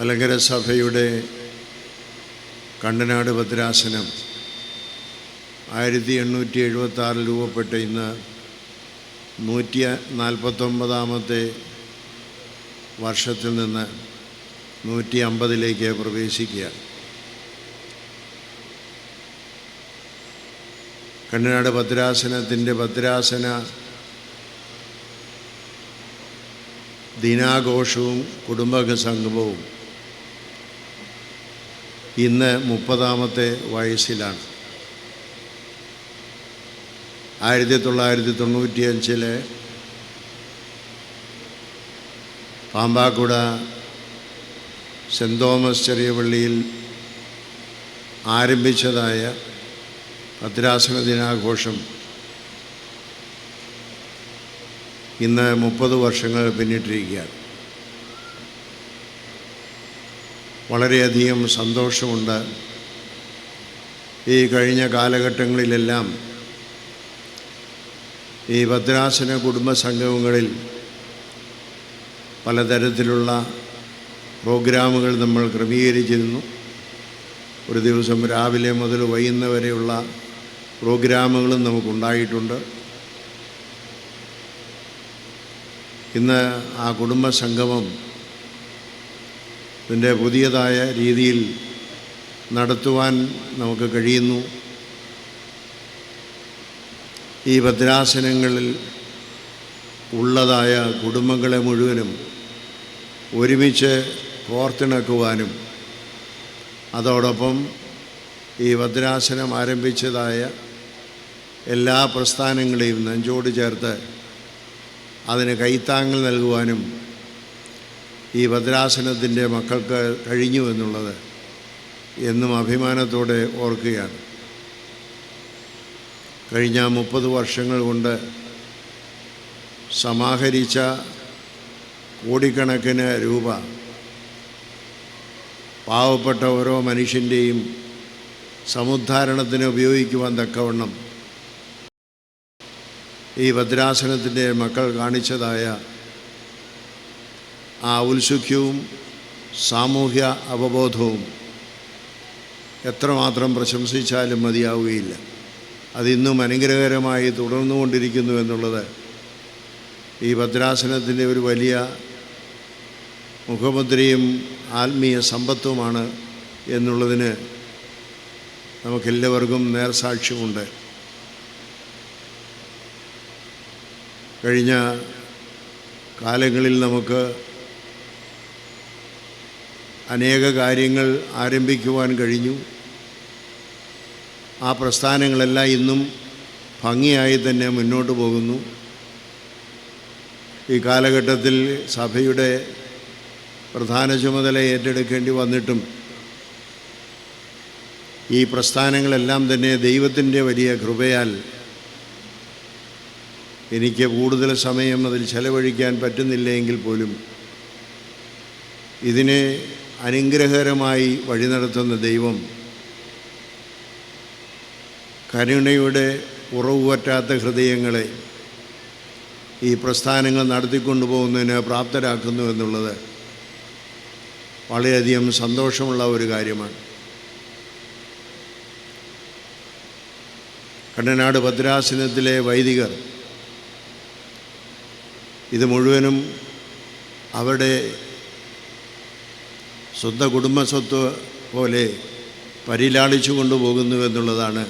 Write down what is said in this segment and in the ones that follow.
മലങ്കര സഭയുടെ കണ്ടനാട് ഭദ്രാസനം ആയിരത്തി എണ്ണൂറ്റി എഴുപത്തി ആറിൽ രൂപപ്പെട്ട ഇന്ന് നൂറ്റി നാൽപ്പത്തൊമ്പതാമത്തെ വർഷത്തിൽ നിന്ന് നൂറ്റി അമ്പതിലേക്ക് പ്രവേശിക്കുക. കണ്ണനാട് ഭദ്രാസനത്തിന്റെ ഭദ്രാസന ദിനാഘോഷവും കുടുംബക സംഗമവും ഇന്ന് മുപ്പതാമത്തെ വയസ്സിലാണ്. ആയിരത്തി തൊള്ളായിരത്തി തൊണ്ണൂറ്റിയഞ്ചിലെ പാമ്പാക്കുട സെന്റ് തോമസ് ചെറിയ പള്ളിയിൽ ആരംഭിച്ചതായ ഭദ്രാസന ദിനാഘോഷം ഇന്ന് മുപ്പത് വർഷങ്ങൾ പിന്നിട്ടിരിക്കുകയാണ്. വളരെയധികം സന്തോഷമുണ്ട്. ഈ കഴിഞ്ഞ കാലഘട്ടങ്ങളിലെല്ലാം ഈ ഭദ്രാസന കുടുംബ സംഗമങ്ങളിൽ പലതരത്തിലുള്ള പ്രോഗ്രാമുകൾ നമ്മൾ ക്രമീകരിച്ചിരുന്നു. ഒരു ദിവസം രാവിലെ മുതൽ വൈകുന്നവരെയുള്ള പ്രോഗ്രാമുകളും നമുക്കുണ്ടായിട്ടുണ്ട്. ഇന്ന് ആ കുടുംബ സംഗമം ഇതിന്റെ പുതിയതായ രീതിയിൽ നടത്തുവാൻ നമുക്ക് കഴിയുന്നു. ഈ ഭദ്രാസനങ്ങളിൽ ഉള്ളതായ കുടുംബങ്ങളെ മുഴുവനും ഒരുമിച്ച് കോർത്തിണക്കുവാനും അതോടൊപ്പം ഈ ഭദ്രാസനം ആരംഭിച്ചതായ എല്ലാ പ്രസ്ഥാനങ്ങളെയും നെഞ്ചോട് ചേർത്ത് അതിന് കൈത്താങ്ങൽ നൽകുവാനും ഈ ഭദ്രാസനത്തിന്റെ മക്കൾക്ക് കഴിഞ്ഞു എന്നുള്ളത് എന്നും അഭിമാനത്തോടെ ഓർക്കുകയാണ്. കഴിഞ്ഞ മുപ്പത് വർഷങ്ങൾ കൊണ്ട് സമാഹരിച്ച കോടിക്കണക്കിന് രൂപ പാവപ്പെട്ട ഓരോ മനുഷ്യന്റെയും സമുദ്ധാരണത്തിന് ഉപയോഗിക്കുവാൻ തക്കവണ്ണം ഈ ഭദ്രാസനത്തിന്റെ മക്കൾ കാണിച്ചതായ ആ ഔത്സുഖ്യവും സാമൂഹ്യ അവബോധവും എത്രമാത്രം പ്രശംസിച്ചാലും മതിയാവുകയില്ല. അതിന്നും അനുഗ്രഹകരമായി തുടർന്നുകൊണ്ടിരിക്കുന്നു എന്നുള്ളത് ഈ ഭദ്രാസനത്തിന്റെ ഒരു വലിയ മുഖമുദ്രയും ആത്മീയ സമ്പത്തുമാണ് എന്നുള്ളതിന് നമുക്കെല്ലാവർക്കും നേർസാക്ഷ്യമുണ്ട്. കഴിഞ്ഞ കാലങ്ങളിൽ നമുക്ക് അനേക കാര്യങ്ങൾ ആരംഭിക്കുവാൻ കഴിഞ്ഞു. ആ പ്രസ്ഥാനങ്ങളെല്ലാം ഇന്നും ഭംഗിയായി തന്നെ മുന്നോട്ട് പോകുന്നു. ഈ കാലഘട്ടത്തിൽ സഭയുടെ പ്രധാന ചുമതല ഏറ്റെടുക്കേണ്ടി വന്നിട്ടും ഈ പ്രസ്ഥാനങ്ങളെല്ലാം തന്നെ ദൈവത്തിന്റെ വലിയ കൃപയാൽ എനിക്ക് കൂടുതൽ സമയം അതിൽ ചെലവഴിക്കാൻ പറ്റുന്നില്ലെങ്കിൽ പോലും ഇതിനെ അനുഗ്രഹകരമായി വഴി നടത്തുന്ന ദൈവം കരുണയുടെ ഉറവുപറ്റാത്ത ഹൃദയങ്ങളെ ഈ പ്രസ്ഥാനങ്ങൾ നടത്തിക്കൊണ്ടു പോകുന്നതിന് പ്രാപ്തരാക്കുന്നു എന്നുള്ളത് വളരെയധികം സന്തോഷമുള്ള ഒരു കാര്യമാണ്. കണ്ണനാട് ഭദ്രാസനത്തിലെ വൈദികർ ഇത് മുഴുവനും അവരുടെ സ്വന്തം കുടുംബസ്വത്ത് പോലെ പരിലാളിച്ചു കൊണ്ടുപോകുന്നു എന്നുള്ളതാണ്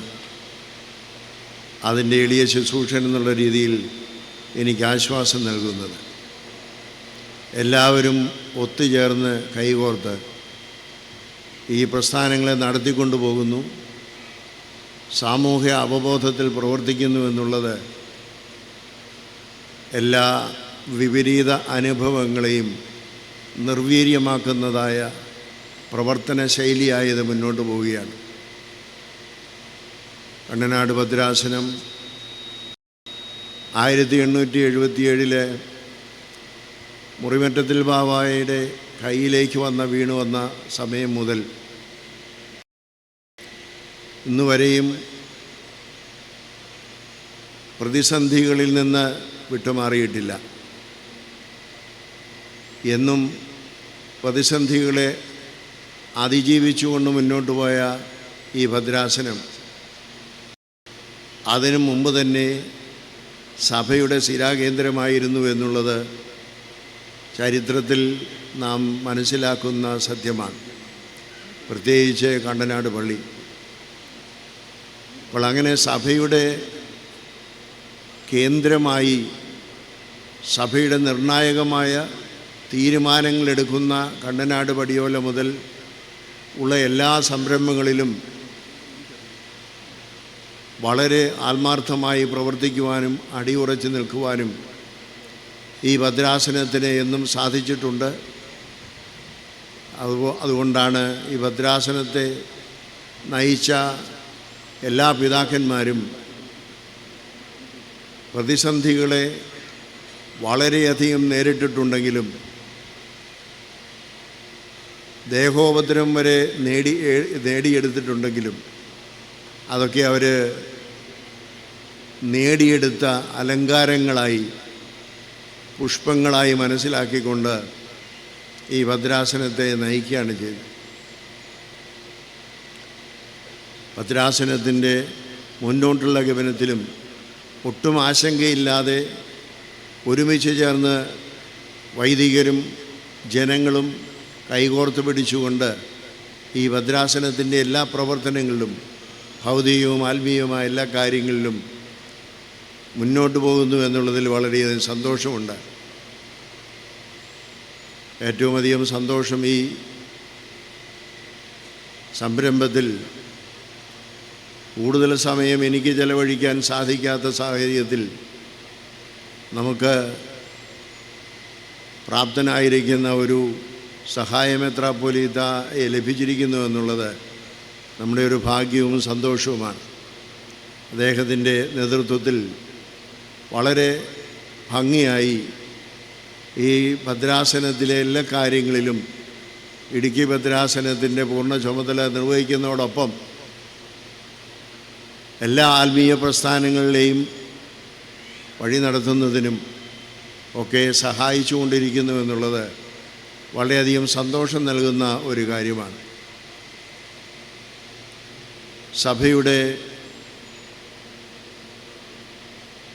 അതിന്റെ എളിയ ശുശ്രൂഷൻ എന്നുള്ള രീതിയിൽ എനിക്ക് ആശ്വാസം നൽകുന്നത്. എല്ലാവരും ഒത്തുചേർന്ന് കൈകോർത്ത് ഈ പ്രസ്ഥാനങ്ങളെ നടത്തിക്കൊണ്ടു പോകുന്നു സാമൂഹ്യ അവബോധത്തിൽ പ്രവർത്തിക്കുന്നു എന്നുള്ളത് എല്ലാ വിപരീത അനുഭവങ്ങളെയും നിർവീര്യമാക്കുന്നതായ പ്രവർത്തന ശൈലിയായത് മുന്നോട്ട് പോവുകയാണ്. കണ്ണനാട് ഭദ്രാസനം ആയിരത്തി എണ്ണൂറ്റി എഴുപത്തിയേഴിലെ മുറിമറ്റത്തിൽ ബാവായുടെ കയ്യിലേക്ക് വന്ന വീണു വന്ന സമയം മുതൽ ഇന്ന് വരെയും പ്രതിസന്ധികളിൽ നിന്ന് വിട്ടുമാറിയിട്ടില്ല. എന്നും പ്രതിസന്ധികളെ അതിജീവിച്ചുകൊണ്ട് മുന്നോട്ട് പോയ ഈ ഭദ്രാസനം അതിനു മുമ്പ് തന്നെ സഭയുടെ ശിരാകേന്ദ്രമായിരുന്നു എന്നുള്ളത് ചരിത്രത്തിൽ നാം മനസ്സിലാക്കുന്ന സത്യമാണ്. പ്രത്യേകിച്ച് കണ്ടനാട് പള്ളി. അപ്പോൾ അങ്ങനെ സഭയുടെ കേന്ദ്രമായി സഭയുടെ നിർണായകമായ തീരുമാനങ്ങളെടുക്കുന്ന കണ്ടനാട് പടിയോല മുതൽ ഉള്ള എല്ലാ സംരംഭങ്ങളിലും വളരെ ആത്മാർത്ഥമായി പ്രവർത്തിക്കുവാനും അടിയുറച്ച് നിൽക്കുവാനും ഈ ഭദ്രാസനത്തിന് എന്നും സാധിച്ചിട്ടുണ്ട്. അതുകൊണ്ടാണ് ഈ ഭദ്രാസനത്തെ നയിച്ച എല്ലാ പിതാക്കന്മാരും പ്രതിസന്ധികളെ വളരെയധികം നേരിട്ടിട്ടുണ്ടെങ്കിലും ദേഹോപദ്രവം വരെ നേടി നേടിയെടുത്തിട്ടുണ്ടെങ്കിലും അതൊക്കെ അവർ നേടിയെടുത്ത അലങ്കാരങ്ങളായി പുഷ്പങ്ങളായി മനസ്സിലാക്കിക്കൊണ്ട് ഈ ഭദ്രാസനത്തെ നയിക്കുകയാണ് ചെയ്തത്. ഭദ്രാസനത്തിന്റെ മുന്നോട്ടുള്ള ഗമനത്തിലും ഒട്ടും ആശങ്കയില്ലാതെ ഒരുമിച്ച് ചേർന്ന് വൈദികരും ജനങ്ങളും കൈകോർത്ത് പിടിച്ചുകൊണ്ട് ഈ ഭദ്രാസനത്തിന്റെ എല്ലാ പ്രവർത്തനങ്ങളിലും ഭൗതികവും ആത്മീയവുമായ എല്ലാ കാര്യങ്ങളിലും മുന്നോട്ട് പോകുന്നു എന്നുള്ളതിൽ വളരെയധികം സന്തോഷമുണ്ട്. ഏറ്റവും അധികം സന്തോഷം ഈ സംരംഭത്തിൽ കൂടുതൽ സമയം എനിക്ക് ചെലവഴിക്കാൻ സാധിക്കാത്ത സാഹചര്യത്തിൽ നമുക്ക് പ്രാപ്തനായിരിക്കുന്ന ഒരു സഹായമെത്രാപ്പൊലീത്തയെ ലഭിച്ചിരിക്കുന്നു എന്നുള്ളത് നമ്മുടെ ഒരു ഭാഗ്യവും സന്തോഷവുമാണ്. അദ്ദേഹത്തിന്റെ നേതൃത്വത്തിൽ വളരെ ഭംഗിയായി ഈ ഭദ്രാസനത്തിലെ എല്ലാ കാര്യങ്ങളിലും ഇടുക്കി ഭദ്രാസനത്തിന്റെ പൂർണ ചുമതല നിർവഹിക്കുന്നതോടൊപ്പം എല്ലാ ആത്മീയ പ്രസ്ഥാനങ്ങളിലെയും വഴി നടത്തുന്നതിനും ഒക്കെ സഹായിച്ചുകൊണ്ടിരിക്കുന്നു എന്നുള്ളത് വളരെയധികം സന്തോഷം നൽകുന്ന ഒരു കാര്യമാണ്. സഭയുടെ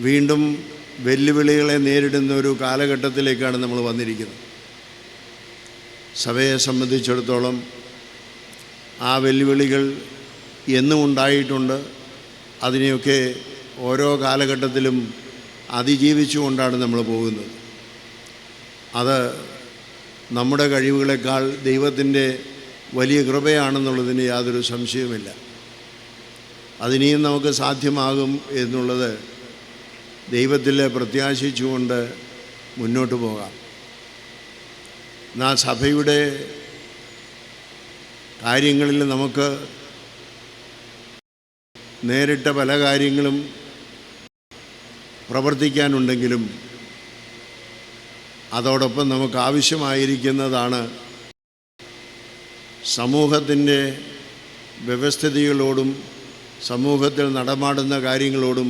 വീണ്ടും വെല്ലുവിളികളെ നേരിടുന്ന ഒരു കാലഘട്ടത്തിലേക്കാണ് നമ്മൾ വന്നിരിക്കുന്നത്. സഭയെ സംബന്ധിച്ചിടത്തോളം ആ വെല്ലുവിളികൾ എന്നും ഉണ്ടായിട്ടുണ്ട്. അതിനെയൊക്കെ ഓരോ കാലഘട്ടത്തിലും അതിജീവിച്ചുകൊണ്ടാണ് നമ്മൾ പോകുന്നത്. അത് നമ്മുടെ കഴിവുകളെക്കാൾ ദൈവത്തിന്റെ വലിയ കൃപയാണെന്നുള്ളതിന് യാതൊരു സംശയവുമില്ല. അതിനെയും നമുക്ക് സാധ്യമാകും എന്നുള്ളത് ദൈവത്തിൽ പ്രത്യാശിച്ചുകൊണ്ട് മുന്നോട്ട് പോകാം. എന്നാൽ സഭയുടെ കാര്യങ്ങളിൽ നമുക്ക് നേരിട്ട പല കാര്യങ്ങളും പ്രവർത്തിക്കാനുണ്ടെങ്കിലും അതോടൊപ്പം നമുക്ക് ആവശ്യമായിരിക്കുന്നതാണ് സമൂഹത്തിന്റെ വ്യവസ്ഥിതികളോടും സമൂഹത്തിൽ നടമാടുന്ന കാര്യങ്ങളോടും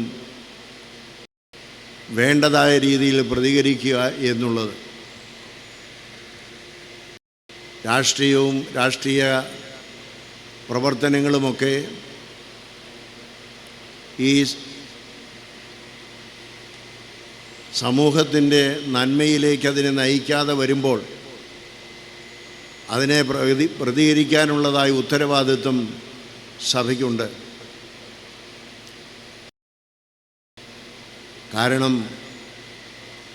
വേണ്ടതായ രീതിയിൽ പ്രതികരിക്കുക എന്നുള്ളത്. രാഷ്ട്രീയവും രാഷ്ട്രീയ പ്രവർത്തനങ്ങളുമൊക്കെ ഈ സമൂഹത്തിന്റെ നന്മയിലേക്ക് അതിനെ നയിക്കാതെ വരുമ്പോൾ അതിനെ പ്രതി പ്രതികരിക്കാനുള്ളതായ ഉത്തരവാദിത്വം സഭയ്ക്കുണ്ട്. കാരണം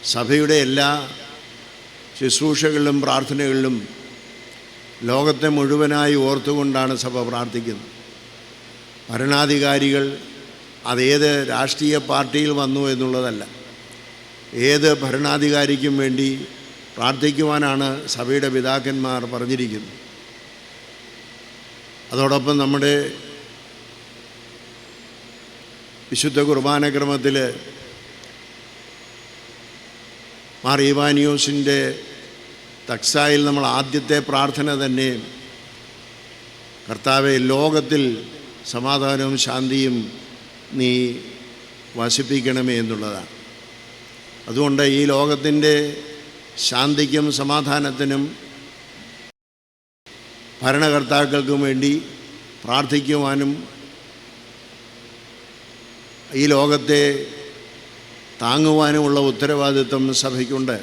സഭയുടെ എല്ലാ ശുശ്രൂഷകളിലും പ്രാർത്ഥനകളിലും ലോകത്തെ മുഴുവനായി ഓർത്തുകൊണ്ടാണ് സഭ പ്രാർത്ഥിക്കുന്നത്. ഭരണാധികാരികൾ അതേത് രാഷ്ട്രീയ പാർട്ടിയിൽ വന്നു എന്നുള്ളതല്ല. ഏത് ഭരണാധികാരിക്കും വേണ്ടി പ്രാർത്ഥിക്കുവാനാണ് സഭയുടെ പിതാക്കന്മാർ പറഞ്ഞിരിക്കുന്നത്. അതോടൊപ്പം നമ്മുടെ വിശുദ്ധ കുർബാനക്രമത്തിൽ മാർ ഇവാനിയോസിന്റെ തക്സായിൽ നമ്മൾ ആദ്യത്തെ പ്രാർത്ഥന തന്നെ കർത്താവെ ലോകത്തിൽ സമാധാനവും ശാന്തിയും നീ വസിപ്പിക്കണമേ എന്നുള്ളതാണ്. അതുകൊണ്ട് ഈ ലോകത്തിന്റെ ശാന്തിക്കും സമാധാനത്തിനും ഭരണകർത്താക്കൾക്കും വേണ്ടി പ്രാർത്ഥിക്കുവാനും ഈ ലോകത്തെ താങ്ങുവാനുമുള്ള ഉത്തരവാദിത്വം സഭയ്ക്കുണ്ട്.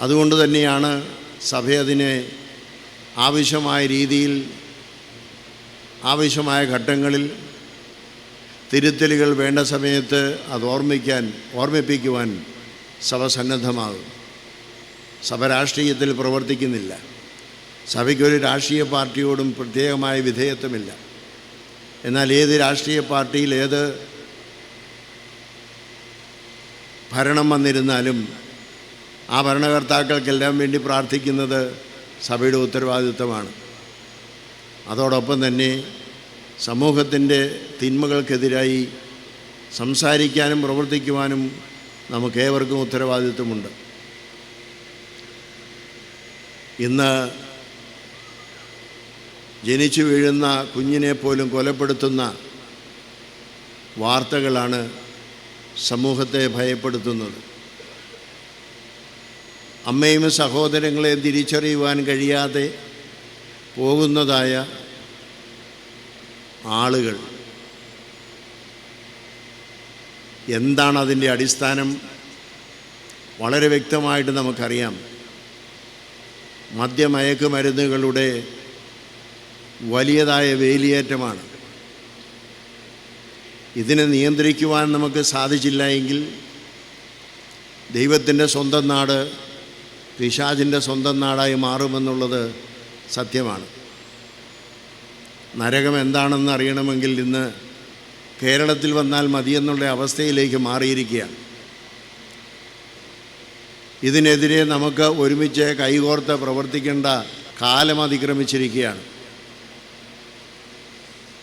അതുകൊണ്ട് തന്നെയാണ് സഭ അതിനെ ആവശ്യമായ രീതിയിൽ ആവശ്യമായ ഘട്ടങ്ങളിൽ തിരുത്തലുകൾ വേണ്ട സമയത്ത് അത് ഓർമ്മിക്കാൻ ഓർമ്മിപ്പിക്കുവാൻ സഭ സന്നദ്ധമാകും സഭ രാഷ്ട്രീയത്തിൽ പ്രവർത്തിക്കുന്നില്ല. സഭയ്ക്കൊരു രാഷ്ട്രീയ പാർട്ടിയോടും പ്രത്യേകമായ വിധേയത്വമില്ല. എന്നാൽ ഏത് രാഷ്ട്രീയ പാർട്ടിയിൽ ഏത് ഭരണം വന്നിരുന്നാലും ആ ഭരണകർത്താക്കൾക്കെല്ലാം വേണ്ടി പ്രാർത്ഥിക്കുന്നത് സഭയുടെ ഉത്തരവാദിത്വമാണ്. അതോടൊപ്പം തന്നെ സമൂഹത്തിന്റെ തിന്മകൾക്കെതിരായി സംസാരിക്കാനും പ്രവർത്തിക്കുവാനും നമുക്കേവർക്കും ഉത്തരവാദിത്വമുണ്ട്. ഇന്ന് ജനിച്ചു വീഴുന്ന കുഞ്ഞിനെ പോലും കൊലപ്പെടുത്തുന്ന വാർത്തകളാണ് സമൂഹത്തെ ഭയപ്പെടുത്തുന്നത്. അമ്മയും സഹോദരങ്ങളെയും തിരിച്ചറിയുവാൻ കഴിയാതെ പോകുന്നതായ ആളുകൾ. എന്താണ് അതിന്റെ അടിസ്ഥാനം? വളരെ വ്യക്തമായിട്ട് നമുക്കറിയാം. മദ്യമയക്കുമരുന്നുകളുടെ വലിയതായ വേലിയേറ്റമാണ്. ഇതിനെ നിയന്ത്രിക്കുവാൻ നമുക്ക് സാധിച്ചില്ല എങ്കിൽ ദൈവത്തിന്റെ സ്വന്തം നാട് പിശാചിന്റെ സ്വന്തം നാടായി മാറുമെന്നുള്ളത് സത്യമാണ്. നരകം എന്താണെന്ന് അറിയണമെങ്കിൽ ഇന്ന് കേരളത്തിൽ വന്നാൽ മതിയെന്നുള്ള അവസ്ഥയിലേക്ക് മാറിയിരിക്കുകയാണ്. ഇതിനെതിരെ നമുക്ക് ഒരുമിച്ച് കൈകോർത്ത് പ്രവർത്തിക്കേണ്ട കാലം അതിക്രമിച്ചിരിക്കുകയാണ്.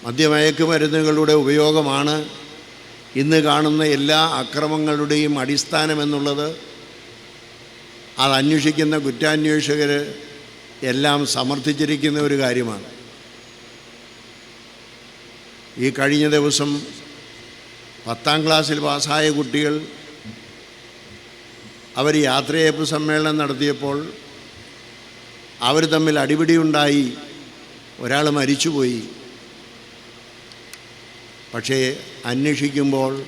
മദ്യമയക്കുമരുന്നുകളുടെ ഉപയോഗമാണ് ഇന്ന് കാണുന്ന എല്ലാ അക്രമങ്ങളുടെയും അടിസ്ഥാനമെന്നുള്ളത് അത് അന്വേഷിക്കുന്ന കുറ്റാന്വേഷകർ എല്ലാം സമർത്ഥിച്ചിരിക്കുന്ന ഒരു കാര്യമാണ്. ഈ കഴിഞ്ഞ ദിവസം പത്താം ക്ലാസ്സിൽ പാസ്സായ കുട്ടികൾ അവർ യാത്രയപ്പ് സമ്മേളനം നടത്തിയപ്പോൾ അവർ തമ്മിൽ അടിപിടിയുണ്ടായി. ഒരാൾ മരിച്ചുപോയി. പക്ഷേ അന്വേഷിക്കുമ്പോൾ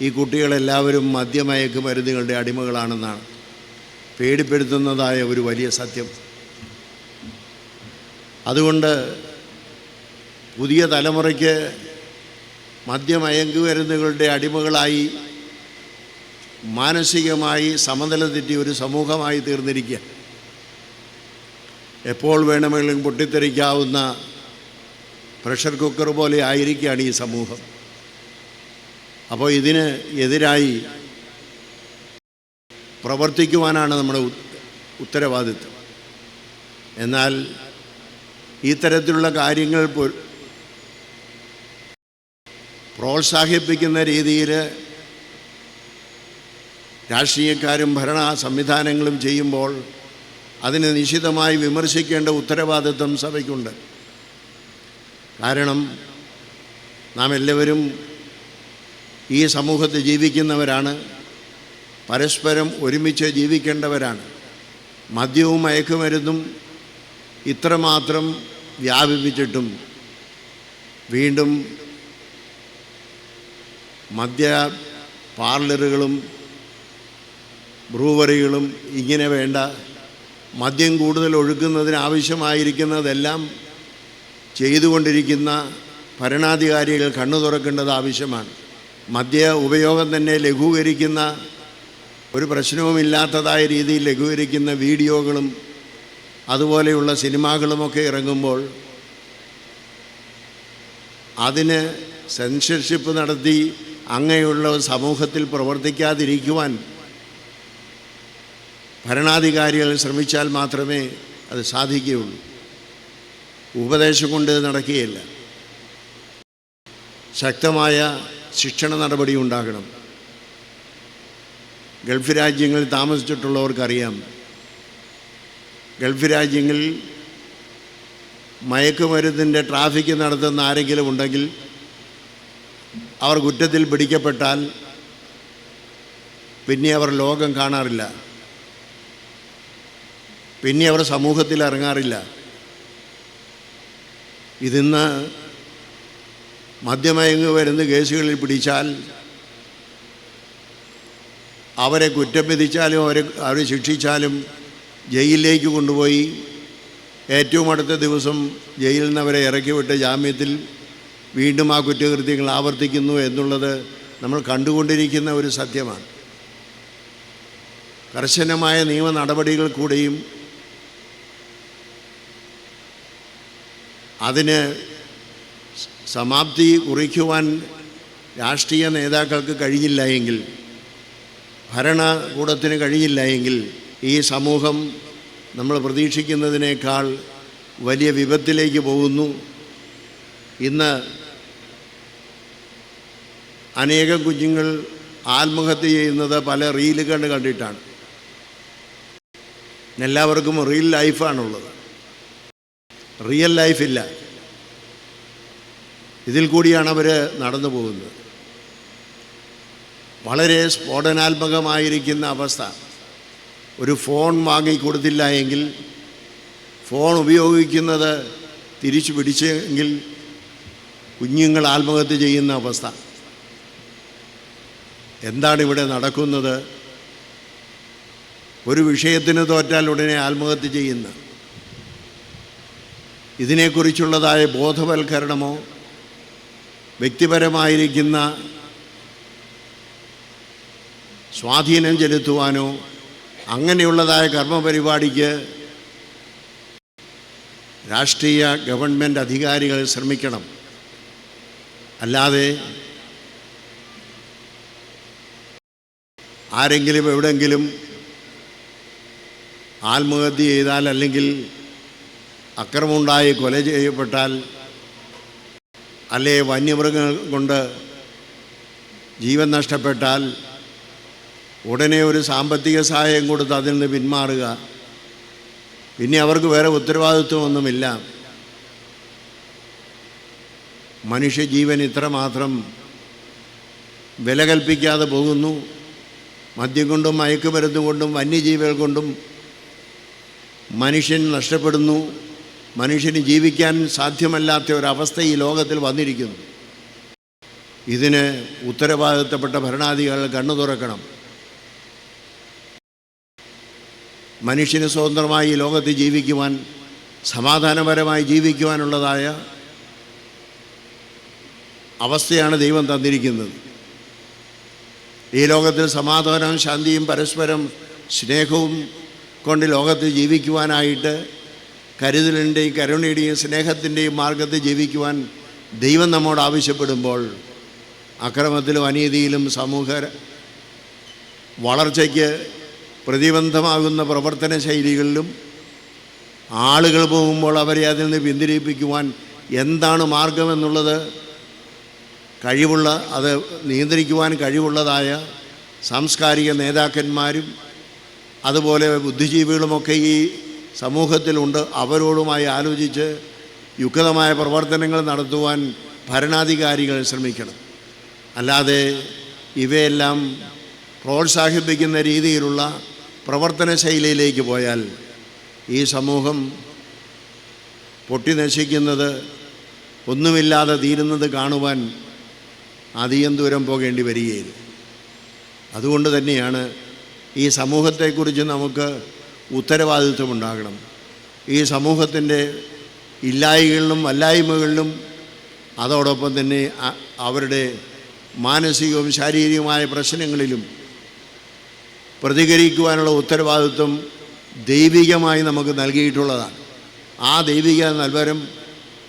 ഈ കുട്ടികളെല്ലാവരും മദ്യമയക്ക് മരുന്നുകളുടെ അടിമകളാണെന്നാണ് പേടിപ്പെടുത്തുന്നതായ ഒരു വലിയ സത്യം. അതുകൊണ്ട് പുതിയ തലമുറയ്ക്ക് മദ്യമയക്കുമരുന്നുകളുടെ അടിമകളായി മാനസികമായി സമനില തെറ്റി ഒരു സമൂഹമായി തീർന്നിരിക്കുക. എപ്പോൾ വേണമെങ്കിലും പൊട്ടിത്തെറിക്കാവുന്ന പ്രഷർ കുക്കർ പോലെ ആയിരിക്കുകയാണ് ഈ സമൂഹം. അപ്പോൾ ഇതിന് എതിരായി പ്രവർത്തിക്കുവാനാണ് നമ്മുടെ ഉത്തരവാദിത്വം. എന്നാൽ ഈ തരത്തിലുള്ള കാര്യങ്ങൾ പ്രോത്സാഹിപ്പിക്കുന്ന രീതിയിൽ രാഷ്ട്രീയക്കാരും ഭരണ സംവിധാനങ്ങളും ചെയ്യുമ്പോൾ അതിനെ നിശിതമായി വിമർശിക്കേണ്ട ഉത്തരവാദിത്വം സഭയ്ക്കുണ്ട്. കാരണം നാം എല്ലാവരും ഈ സമൂഹത്തിൽ ജീവിക്കുന്നവരാണ് പരസ്പരം ഒരുമിച്ച് ജീവിക്കേണ്ടവരാണ്. മദ്യവും മയക്കുമരുന്നും ഇത്രമാത്രം വ്യാപിപ്പിച്ചിട്ടും വീണ്ടും മദ്യ പാർലറുകളും ബ്രൂവറികളും ഇങ്ങനെ വേണ്ട. മദ്യം കൂടുതൽ ഒഴുക്കുന്നതിന് ആവശ്യമായിരിക്കുന്നതെല്ലാം ചെയ്തുകൊണ്ടിരിക്കുന്ന ഭരണാധികാരികൾ കണ്ണു തുറക്കേണ്ടത് ആവശ്യമാണ്. മദ്യ ഉപയോഗം തന്നെ ലഘൂകരിക്കുന്ന ഒരു പ്രശ്നവുമില്ലാത്തതായ രീതിയിൽ ലഘൂകരിക്കുന്ന വീഡിയോകളും അതുപോലെയുള്ള സിനിമകളുമൊക്കെ ഇറങ്ങുമ്പോൾ അതിന് സെൻസർഷിപ്പ് നടത്തി അങ്ങനെയുള്ള സമൂഹത്തിൽ പ്രവർത്തിക്കാതിരിക്കുവാൻ ഭരണാധികാരികൾ ശ്രമിച്ചാൽ മാത്രമേ അത് സാധിക്കുകയുള്ളൂ. ഉപദേശം കൊണ്ട് നടക്കുകയില്ല. ശക്തമായ ശിക്ഷണ നടപടി ഉണ്ടാകണം. ഗൾഫ് രാജ്യങ്ങളിൽ താമസിച്ചിട്ടുള്ളവർക്കറിയാം. ഗൾഫ് രാജ്യങ്ങളിൽ മയക്കുമരുന്നിന്റെ ട്രാഫിക്ക് നടത്തുന്ന ആരെങ്കിലും ഉണ്ടെങ്കിൽ അവർ കുറ്റത്തിൽ പിടിക്കപ്പെട്ടാൽ പിന്നെ അവർ ലോകം കാണാറില്ല. പിന്നെ അവർ സമൂഹത്തിൽ ഇറങ്ങാറില്ല. ഇതിന്ന് മദ്യമയങ്ങ് വരുന്ന കേസുകളിൽ പിടിച്ചാൽ അവരെ കുറ്റം വിധിച്ചാലും അവരെ അവരെ ശിക്ഷിച്ചാലും ജയിലിലേക്ക് കൊണ്ടുപോയി ഏറ്റവും അടുത്ത ദിവസം ജയിലിൽ നിന്ന് അവരെ ഇറക്കി വിട്ട് ജാമ്യത്തിൽ വീണ്ടും ആ കുറ്റകൃത്യങ്ങൾ ആവർത്തിക്കുന്നു എന്നുള്ളത് നമ്മൾ കണ്ടുകൊണ്ടിരിക്കുന്ന ഒരു സത്യമാണ്. കർശനമായ നിയമ നടപടികൾ കൂടെയും അതിന് സമാപ്തി കുറിക്കുവാൻ രാഷ്ട്രീയ നേതാക്കൾക്ക് കഴിയില്ല എങ്കിൽ ഭരണകൂടത്തിന് കഴിയില്ല എങ്കിൽ ഈ സമൂഹം നമ്മൾ പ്രതീക്ഷിക്കുന്നതിനേക്കാൾ വലിയ വിപത്തിലേക്ക് പോകുന്നു. ഇന്ന് അനേകം കുഞ്ഞുങ്ങൾ ആത്മഹത്യ ചെയ്യുന്നത് പല റീലുകൾ കണ്ടിട്ടാണ്. എല്ലാവർക്കും റിയൽ ലൈഫാണുള്ളത് റിയൽ ലൈഫില്ല ഇതിൽ കൂടിയാണ് അവർ നടന്നു പോകുന്നത്. വളരെ സ്ഫോടനാത്മകമായിരിക്കുന്ന അവസ്ഥ. ഒരു ഫോൺ വാങ്ങിക്കൊടുത്തില്ല എങ്കിൽ ഫോൺ ഉപയോഗിക്കുന്നത് തിരിച്ചു പിടിച്ചെങ്കിൽ കുഞ്ഞുങ്ങൾ ആത്മഹത്യ ചെയ്യുന്ന അവസ്ഥ. എന്താണ് ഇവിടെ നടക്കുന്നത്? ഒരു വിഷയത്തിന് തോറ്റാൽ ഉടനെ ആത്മഹത്യ ചെയ്യുന്ന ഇതിനെക്കുറിച്ചുള്ളതായ ബോധവൽക്കരണമോ വ്യക്തിപരമായിരിക്കുന്ന സ്വാധീനം ചെലുത്തുവാനോ അങ്ങനെയുള്ളതായ കർമ്മപരിപാടിക്ക് രാഷ്ട്രീയ ഗവൺമെന്റ് അധികാരികൾ ശ്രമിക്കണം. അല്ലാതെ ആരെങ്കിലും എവിടെങ്കിലും ആത്മഹത്യ ചെയ്താൽ അല്ലെങ്കിൽ അക്രമമുണ്ടായി കൊല ചെയ്യപ്പെട്ടാൽ അല്ലെ വന്യമൃഗങ്ങൾ കൊണ്ട് ജീവൻ നഷ്ടപ്പെട്ടാൽ ഉടനെ ഒരു സാമ്പത്തിക സഹായം കൊടുത്ത് അതിൽ നിന്ന് പിന്മാറുക. പിന്നെ അവർക്ക് വേറെ ഉത്തരവാദിത്വമൊന്നുമില്ല. മനുഷ്യജീവൻ ഇത്രമാത്രം വില കൽപ്പിക്കാതെ പോകുന്നു. മദ്യം കൊണ്ടും മയക്കുമരുന്ന് കൊണ്ടും വന്യജീവികൾ കൊണ്ടും മനുഷ്യൻ നഷ്ടപ്പെടുന്നു. മനുഷ്യന് ജീവിക്കാൻ സാധ്യമല്ലാത്ത ഒരവസ്ഥ ഈ ലോകത്തിൽ വന്നിരിക്കുന്നു. ഇതിന് ഉത്തരവാദിത്തപ്പെട്ട ഭരണാധികാരികൾ കണ്ണു തുറക്കണം. മനുഷ്യന് സ്വതന്ത്രമായി ഈ ലോകത്ത് ജീവിക്കുവാൻ സമാധാനപരമായി ജീവിക്കുവാനുള്ളതായ അവസ്ഥയാണ് ദൈവം തന്നിരിക്കുന്നത്. ഈ ലോകത്തിൽ സമാധാനവും ശാന്തിയും പരസ്പരം സ്നേഹവും കൊണ്ട് ലോകത്ത് ജീവിക്കുവാനായിട്ട് കരുതലിന്റെയും കരുണയുടെയും സ്നേഹത്തിന്റെയും മാർഗത്തിൽ ജീവിക്കുവാൻ ദൈവം നമ്മോട് ആവശ്യപ്പെടുമ്പോൾ അക്രമത്തിലും അനീതിയിലും സമൂഹ വളർച്ചയ്ക്ക് പ്രതിബന്ധമാകുന്ന പ്രവർത്തന ശൈലികളിലും ആളുകൾ പോകുമ്പോൾ അവരെ അതിൽ നിന്ന് പിന്തിരിപ്പിക്കുവാൻ എന്താണ് മാർഗമെന്നുള്ളത് കഴിവുള്ള അത് നിയന്ത്രിക്കുവാൻ കഴിവുള്ളതായ സാംസ്കാരിക നേതാക്കന്മാരും അതുപോലെ ബുദ്ധിജീവികളുമൊക്കെ ഈ സമൂഹത്തിലുണ്ട്. അവരോടുമായി ആലോചിച്ച് യുക്തമായ പ്രവർത്തനങ്ങൾ നടത്തുവാൻ ഭരണാധികാരികൾ ശ്രമിക്കണം. അല്ലാതെ ഇവയെല്ലാം പ്രോത്സാഹിപ്പിക്കുന്ന രീതിയിലുള്ള പ്രവർത്തന ശൈലിയിലേക്ക് പോയാൽ ഈ സമൂഹം പൊട്ടി നശിക്കുന്നത് ഒന്നുമില്ലാതെ തീരുന്നത് കാണുവാൻ അധികം ദൂരം പോകേണ്ടി വരികയില്ല. അതുകൊണ്ട് തന്നെയാണ് ഈ സമൂഹത്തെക്കുറിച്ച് നമുക്ക് ഉത്തരവാദിത്വമുണ്ടാകണം. ഈ സമൂഹത്തിന്റെ ഇല്ലായ്കളിലും അല്ലായ്മകളിലും അതോടൊപ്പം തന്നെ അവരുടെ മാനസികവും ശാരീരികവുമായ പ്രശ്നങ്ങളിലും പ്രതികരിക്കുവാനുള്ള ഉത്തരവാദിത്വം ദൈവികമായി നമുക്ക് നൽകിയിട്ടുള്ളതാണ്. ആ ദൈവിക നൽവരം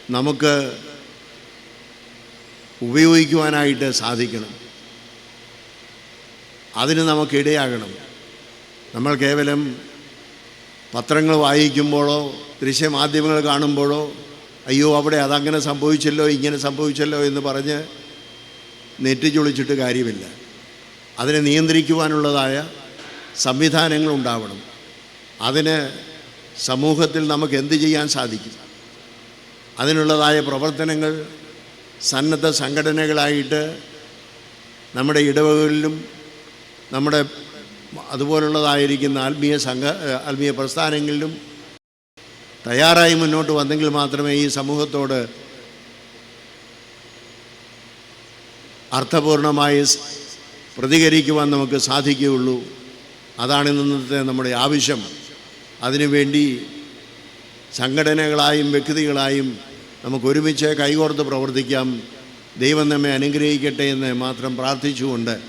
നമുക്ക് ഉപയോഗിക്കുവാനായിട്ട് സാധിക്കണം. അതിന് നമുക്കിടയാകണം. നമ്മൾ കേവലം പത്രങ്ങൾ വായിക്കുമ്പോഴോ ദൃശ്യമാധ്യമങ്ങൾ കാണുമ്പോഴോ അയ്യോ അവിടെ അതങ്ങനെ സംഭവിച്ചല്ലോ ഇങ്ങനെ സംഭവിച്ചല്ലോ എന്ന് പറഞ്ഞ് നെറ്റിച്ചൊളിച്ചിട്ട് കാര്യമില്ല. അതിനെ നിയന്ത്രിക്കുവാനുള്ളതായ സംവിധാനങ്ങൾ ഉണ്ടാവണം. അതിന് സമൂഹത്തിൽ നമുക്ക് എന്ത് ചെയ്യാൻ സാധിക്കും? അതിനുള്ളതായ പ്രവർത്തനങ്ങൾ സന്നദ്ധ സംഘടനകളായിട്ട് നമ്മുടെ ഇടവകളിലും നമ്മുടെ അതുപോലുള്ളതായിരിക്കുന്ന ആത്മീയ സംഘ ആത്മീയ പ്രസ്ഥാനങ്ങളിലും തയ്യാറായി മുന്നോട്ട് വന്നെങ്കിൽ മാത്രമേ ഈ സമൂഹത്തോട് അർത്ഥപൂർണമായി പ്രതികരിക്കുവാൻ നമുക്ക് സാധിക്കുകയുള്ളൂ. അതാണ് ഇന്നത്തെ നമ്മുടെ ആവശ്യം. അതിനുവേണ്ടി സംഘടനകളായും വ്യക്തികളായും നമുക്ക് ഒരുമിച്ച് കൈകോർത്ത് പ്രവർത്തിക്കാം. ദൈവം നമ്മെ അനുഗ്രഹിക്കട്ടെ എന്ന് മാത്രം പ്രാർത്ഥിച്ചുകൊണ്ട്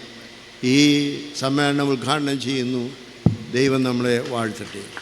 ഈ സമ്മേളനം ഉദ്ഘാടനം ചെയ്യുന്നു. ദൈവം നമ്മളെ വാഴ്ത്തട്ടെ.